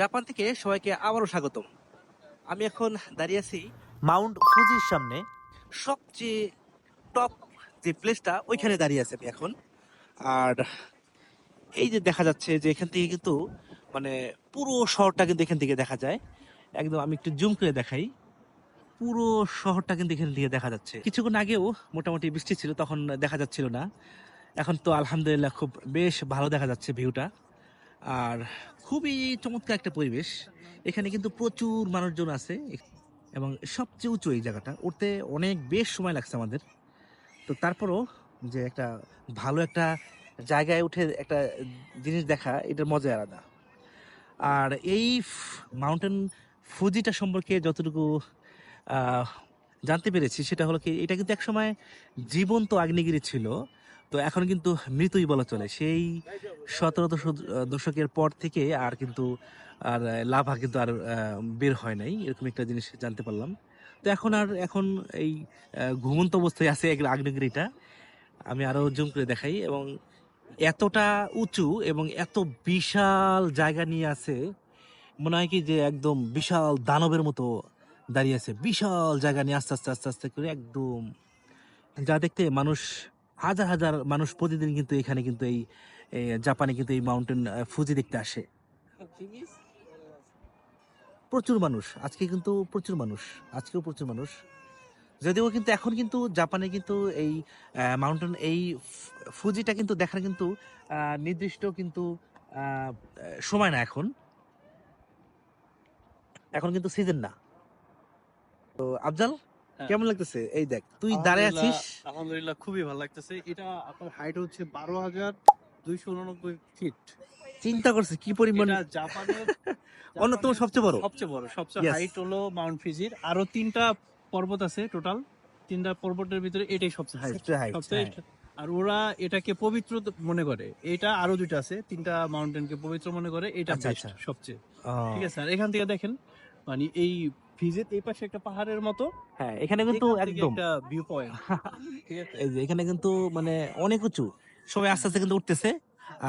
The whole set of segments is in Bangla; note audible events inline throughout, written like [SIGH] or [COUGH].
জাপান থেকে সবাইকে আবারও স্বাগতম। আমি এখন দাঁড়িয়ে আছি মাউন্ট ফুজির সামনে। সবচেয়ে টপ যে প্লেসটা ওইখানে দাঁড়িয়ে আছে আমি এখন। আর এই যে দেখা যাচ্ছে যে এখান থেকে কিন্তু মানে পুরো শহরটা কিন্তু এখান থেকে দেখা যায়। একদম আমি একটু জুম করে দেখাই। পুরো শহরটা কিন্তু এখান থেকে দেখা যাচ্ছে। কিছুক্ষণ আগেও মোটামুটি বৃষ্টি ছিল তখন দেখা যাচ্ছিল না। এখন তো আলহামদুলিল্লাহ খুব বেশ ভালো দেখা যাচ্ছে ভিউটা। আর খুবই চমৎকার একটা পরিবেশ। এখানে কিন্তু প্রচুর মানুষজন আছে, এবং সবচেয়ে উঁচু এই জায়গাটা। উঠতে অনেক বেশ সময় লাগছে আমাদের। তো তারপরও যে একটা ভালো একটা জায়গায় উঠে একটা জিনিস দেখা, এটার মজা আলাদা। আর এই মাউন্টেন ফুজিটা সম্পর্কে যতটুকু জানতে পেরেছি, সেটা হলো কি, এটা কিন্তু একসময় জীবন্ত আগ্নেয়গিরি ছিল। তো এখন কিন্তু মৃতই বলা চলে। সেই সতেরো দশকের পর থেকে আর কিন্তু, আর লাভা কিন্তু আর বের হয় নাই, এরকম একটা জিনিস জানতে পারলাম। তো এখন আর, এখন এই ঘুমন্ত অবস্থায় আছে এই আগ্নেয়গিরিটা আমি আরও জুম করে দেখাই এবং এতটা উঁচু এবং এত বিশাল জায়গা নিয়ে আছে, মনে হয় কি যে একদম বিশাল দানবের মতো দাঁড়িয়ে আছে। বিশাল জায়গা নিয়ে আস্তে আস্তে আস্তে আস্তে করে একদম, যা দেখতে মানুষ হাজার হাজার মানুষ প্রতিদিন কিন্তু এখানে কিন্তু এই জাপানে কিন্তু এই মাউন্টেন ফুজি দেখতে আসে। প্রচুর মানুষ, আজকে কিন্তু প্রচুর মানুষ, আজকেও প্রচুর মানুষ। যদিও কিন্তু এখন কিন্তু জাপানে কিন্তু এই মাউন্টেন এই ফুজিটা কিন্তু দেখার কিন্তু নির্দিষ্ট কিন্তু সময় না এখন। এখন কিন্তু সিজন না। তো, আফজাল। কেমন লাগতেছে? এই দেখ তুই দাঁড়ায় আছিস। আলহামদুলিল্লাহ- খুবই ভালো লাগতেছে। এটা আপনার হাইট হচ্ছে বারো হাজার দুইশো উননব্বই ফিট চিন্তা করছিস কি পরিমাণ? জাপানের [LAUGHS] অন্যতম সবচেয়ে বড়। সবচেয়ে বড় সবচেয়ে হাইট হলো মাউন্ট ফিজির আরও তিনটা পর্বত আছে টোটাল তিনটা পর্বতের ভিতরে এটাই সবচেয়ে হাইট সবচেয়ে হ্যাঁ। আর ওরা এটাকে পবিত্র মনে করে। এটা আরও দুইটা আছে তিনটা মাউন্টেনকে পবিত্র মনে করে এটা আচ্ছা, আচ্ছা। সবচেয়ে। ঠিক আছে? আর এখান থেকে দেখেন মানে এই ফিজের এই পাশে একটা পাহাড়ের মতো। হ্যাঁ এখানে কিন্তু একদম। একটা ভিউ পয়েন্ট [LAUGHS] এই যে এখানে কিন্তু মানে অনেক উঁচু। সবাই আস্তে আস্তে কিন্তু উঠতেছে।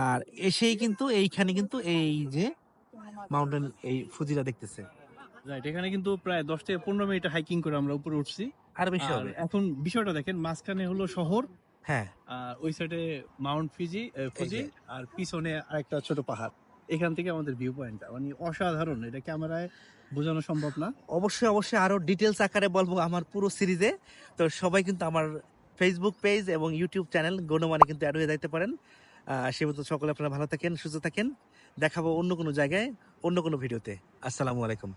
আর এসেই কিন্তু এইখানে কিন্তু এই যে মাউন্টেন এই ফুজিটা দেখতেছে। রাইট এখানে কিন্তু প্রায় দশ থেকে পনেরো মিনিট হাইকিং করে আমরা উপরে উঠছি। আর বেশি হবে। এখন বিষয়টা দেখেন মাঝখানে হলো শহর হ্যাঁ। আর ওই সাইডে মাউন্ট ফিজি ফুজি আর পিছনে আরেকটা ছোট পাহাড়। এখান থেকে আমাদের ভিউ পয়েন্টটা মানে অসাধারণ, এটা ক্যামেরায় বোঝানো সম্ভব না। অবশ্যই অবশ্যই আরও ডিটেলস আকারে বলব আমার পুরো সিরিজে তো সবাই কিন্তু আমার ফেসবুক পেজ এবং ইউটিউব চ্যানেল গণমানে কিন্তু অ্যাড হয়ে যাইতে পারেন। সেমতো সে মতো সকলে আপনারা ভালো থাকেন, সুস্থ থাকেন। দেখাবো অন্য কোনো জায়গায়, অন্য কোনো ভিডিওতে আসসালামু আলাইকুম।